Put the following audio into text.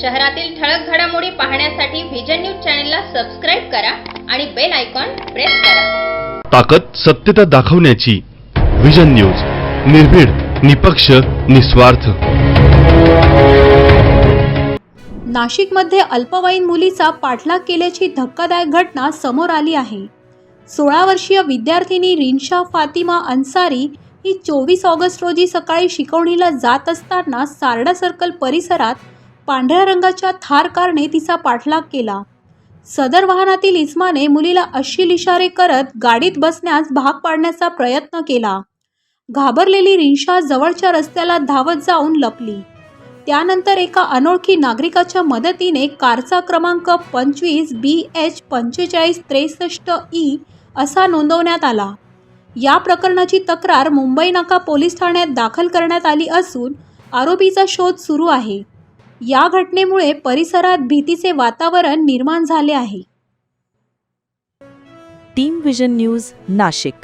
शहरातील ठळक घडामोडी पाहण्यासाठी व्हिजन न्यूज चॅनलला सबस्क्राईब करा आणि बेल आयकॉन प्रेस करा. ताकद सत्यता दाखवण्याची विजन न्यूज निर्भीड निपक्ष निस्वार्थ. नाशिकमध्ये अल्पवयीन मुलीचा पाठलाग केल्याची धक्कादायक घटना समोर आली आहे. सोळा वर्षीय विद्यार्थिनी रिन्शा फातिमा अन्सारी ही चोवीस ऑगस्ट रोजी सकाळी शिकवणीला जात असताना सारडा सर्कल परिसरात पांढऱ्या रंगाच्या थार कारने तिचा पाठलाग केला. सदर वाहनातील इस्माने मुलीला अश्लील इशारे करत गाडीत बसण्यास भाग पाडण्याचा प्रयत्न केला. घाबरलेली रिंशा जवळच्या रस्त्याला धावत जाऊन लपली. त्यानंतर एका अनोळखी नागरिकाच्या मदतीने कारचा क्रमांक पंचवीस बी एच पंचेचाळीस त्रेसष्ट ई असा नोंदवण्यात आला. या प्रकरणाची तक्रार मुंबई नाका पोलीस ठाण्यात दाखल करण्यात आली असून आरोपीचा शोध सुरू आहे. या घटनेमुळे परिसरात भीतीचे वातावरण निर्माण झाले आहे. Team vision news Nashik.